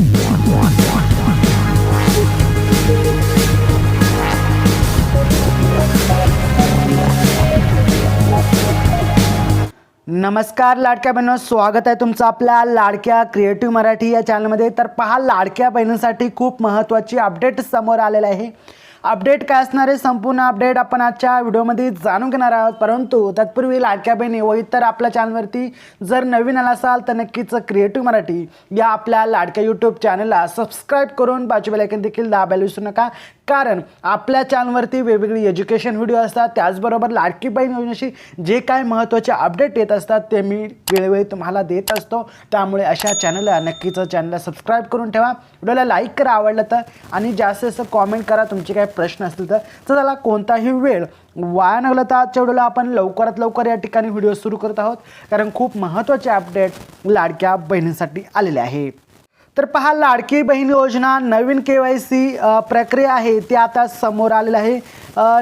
नमस्कार लाडक्या बहिणींनो स्वागत आहे तुमचं आपल्या लाडक्या क्रिएटिव्ह मराठी या चॅनलमध्ये तर पहा लाडक्या बहिणींसाठी खूप महत्त्वाची अपडेट समोर आलेलं आहे. अपडेट काय असणार आहे संपूर्ण अपडेट आपण आजच्या व्हिडिओमध्ये जाणून घेणार आहोत. परंतु तत्पूर्वी लाडक्या बहिणी व इतर आपल्या चॅनलवरती जर नवीन आला असाल तर नक्कीच क्रिएटिव्ह मराठी या आपल्या लाडक्या यूट्यूब चॅनलला सबस्क्राईब करून बाजू बेलायकन देखील दाबायला विसरू नका. कारण आपल्या चॅनलवरती वेगवेगळी एज्युकेशन व्हिडिओ असतात. त्याचबरोबर लाडकी बहीण योजनेशी जे काय महत्त्वाचे अपडेट येत असतात ते मी वेळोवेळी तुम्हाला देत असतो. त्यामुळे अशा चॅनलला नक्कीच चॅनलला सबस्क्राईब करून ठेवा. व्हिडिओला लाईक करा आवडलं तर. आणि जास्त जास्त कॉमेंट करा. तुमची काय प्रश्न असतील तर. चला कोणताही वेळ वाया न तर आजच्या व्हिडिओला आपण लवकरात लवकर या ठिकाणी व्हिडिओ सुरू करत आहोत. कारण खूप महत्त्वाचे अपडेट लाडक्या बहिणींसाठी आलेले आहे. तर पहा लाडकी बहीण योजना नवीन के वाय सी प्रक्रिया आहे ती आता समोर आलेली आहे.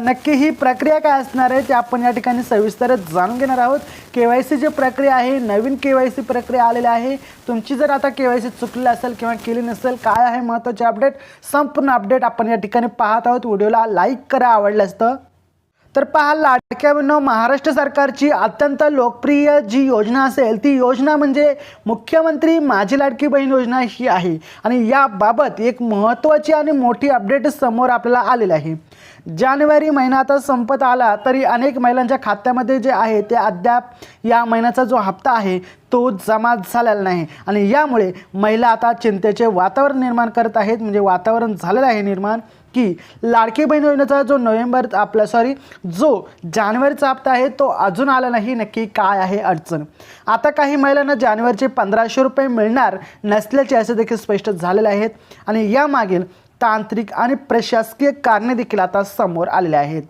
नक्की ही प्रक्रिया काय असणार आहे ते आपण या ठिकाणी सविस्तर जाणून घेणार आहोत. के वाय सी जी प्रक्रिया आहे नवीन के वाय सी प्रक्रिया आलेली आहे. तुमची जर आता के वाय सी चुकली असेल किंवा केली नसेल काय आहे महत्त्वाचे अपडेट संपूर्ण अपडेट आपण या ठिकाणी पाहत आहोत. व्हिडिओला लाईक करा आवडलं असतं. तर पहा लाडक्या महाराष्ट्र सरकारची अत्यंत लोकप्रिय जी योजना असेल ती योजना म्हणजे मुख्यमंत्री माझी लाडकी बहीण योजना ही आहे. आणि याबाबत एक महत्त्वाची आणि मोठी अपडेट समोर आपल्याला आलेली आहे. जानेवारी महिना आता संपत आला तरी अनेक महिलांच्या खात्यामध्ये जे आहे ते अद्याप या महिन्याचा जो हप्ता आहे तो जमा झालेला नाही. आणि यामुळे महिला आता चिंतेचे वातावरण निर्माण करत आहेत. म्हणजे वातावरण झालेलं आहे निर्माण की लाडकी बहीण योजनेचा जो नोव्हेंबर आपला सॉरी जो जानेवारीचा हप्ता आहे तो अजून आला नाही. नक्की काय आहे अडचण? आता काही महिलांना जानेवारीचे पंधराशे रुपये मिळणार नसल्याचे असे देखील स्पष्ट झालेले आहेत. आणि यामागील तांत्रिक आणि प्रशासकीय कारणे देखील आता समोर आलेले आहेत.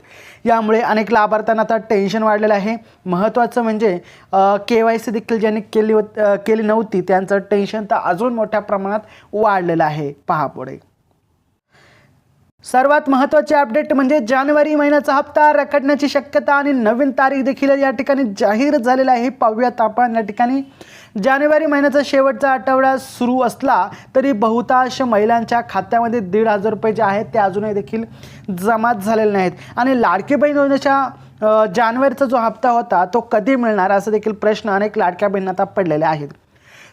यामुळे अनेक लाभार्थ्यांना आता टेन्शन वाढलेलं आहे. महत्त्वाचं म्हणजे के वाय सी देखील ज्यांनी केली होत केली नव्हती त्यांचं टेन्शन तर अजून मोठ्या प्रमाणात वाढलेलं आहे. पहा पुढे. सर्वात महत्त्वाचे अपडेट म्हणजे जानेवारी महिन्याचा हप्ता रखडण्याची शक्यता आणि नवीन तारीख देखील या ठिकाणी जाहीर झालेला आहे. पाहूयात आपण या ठिकाणी. जानेवारी महिन्याचा शेवटचा आठवडा सुरू असला तरी बहुतांश महिलांच्या खात्यामध्ये दीड हजार रुपये जे आहेत ते अजूनही देखील जमा झालेले नाहीत. आणि लाडकी बहीण योजनेच्या जानेवारीचा जो हप्ता होता तो कधी मिळणार असा देखील प्रश्न अनेक लाडक्या बहिणी आता पडलेले आहेत.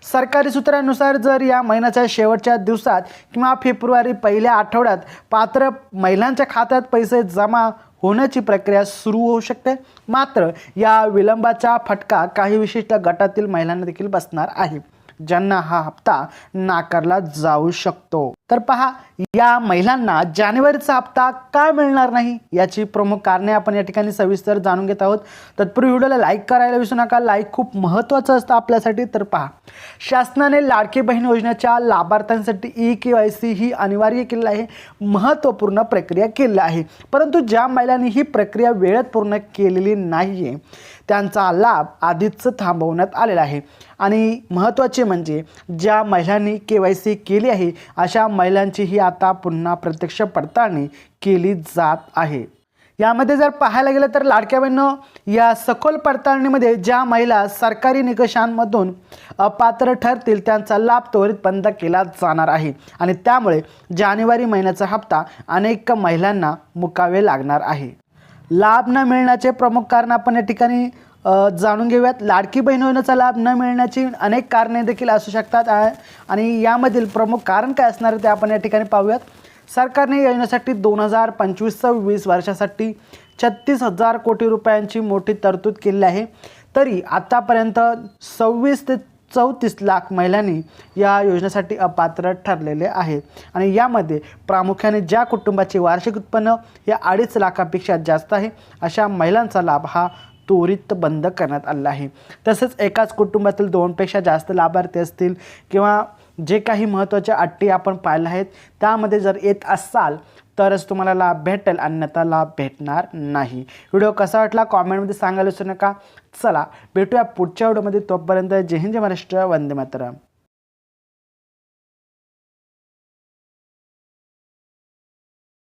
सरकारी सूत्रानुसार जर या महिन्याच्या शेवटच्या दिवसात किंवा फेब्रुवारी पहिल्या आठवड्यात पात्र महिलांच्या खात्यात पैसे जमा होण्याची प्रक्रिया सुरू होऊ शकते. मात्र या विलंबाचा फटका काही विशिष्ट गटातील महिलांना देखील बसणार आहे. ज्यांना हा हप्ता नाकारला जाऊ शकतो. तर पहा या महिलांना जानेवारीचा हप्ता का मिळणार नाही? याची प्रमुख कारणे आपण या ठिकाणी सविस्तर जाणून घेत आहोत. तत्पूर्वी व्हिडिओला लाईक करायला विसरू नका. लाईक खूप महत्त्वाचं असतं आपल्यासाठी. तर पहा शासनाने लाडकी बहीण योजनेच्या लाभार्थ्यांसाठी ई के वाय सी ही अनिवार्य केलेली आहे. महत्त्वपूर्ण प्रक्रिया केलेली आहे. परंतु ज्या महिलांनी ही प्रक्रिया वेळेत पूर्ण केलेली नाही आहे त्यांचा लाभ आधीच थांबवण्यात आलेला आहे. आणि महत्त्वाचे म्हणजे ज्या महिलांनी के वाय सी केली आहे अशा महिलांचीही आता पुन्हा प्रत्यक्ष पडताळणी केली जात आहे. यामध्ये जर पाहायला गेलं तर लाडक्या बहिणं या सखोल पडताळणीमध्ये ज्या महिला सरकारी निकषांमधून अपात्र ठरतील त्यांचा लाभ त्वरित बंद केला जाणार आहे. आणि त्यामुळे जानेवारी महिन्याचा हप्ता अनेक महिलांना मुकावे लागणार आहे. लाभ न मिळण्याचे प्रमुख कारण आपण या ठिकाणी जाणून घेऊयात. लाडकी बहीण योजनेचा लाभ न मिळण्याची अनेक कारणे देखील असू शकतात आणि यामधील प्रमुख कारण काय असणार आहे ते आपण या ठिकाणी पाहूयात. सरकारने योजनेसाठी दोन हजार पंचवीस सव्वीस वर्षासाठी छत्तीस हजार कोटी रुपयांची मोठी तरतूद केली आहे. तरी आत्तापर्यंत सव्वीस ते चौतीस लाख महिलांनी या योजनेसाठी अपात्र ठरलेले आहेत आणि यामध्ये प्रामुख्याने ज्या कुटुंबाचे वार्षिक उत्पन्न हे अडीच लाखापेक्षा जास्त आहे अशा महिलांचा लाभ हा त्वरित बंद करण्यात आला आहे. तसेच एकाच कुटुंबातील दोनपेक्षा जास्त लाभार्थी असतील किंवा जे काही महत्त्वाच्या अटी आपण पाहिल्या आहेत त्यामध्ये जर येत असाल तरच तुम्हाला लाभ भेटेल अन्यथा लाभ भेटणार नाही. व्हिडिओ कसा वाटला कॉमेंटमध्ये सांगायला विसरू नका. चला भेटूया पुढच्या व्हिडिओमध्ये. तोपर्यंत जय हिंद जय महाराष्ट्र. वंदे मातरम.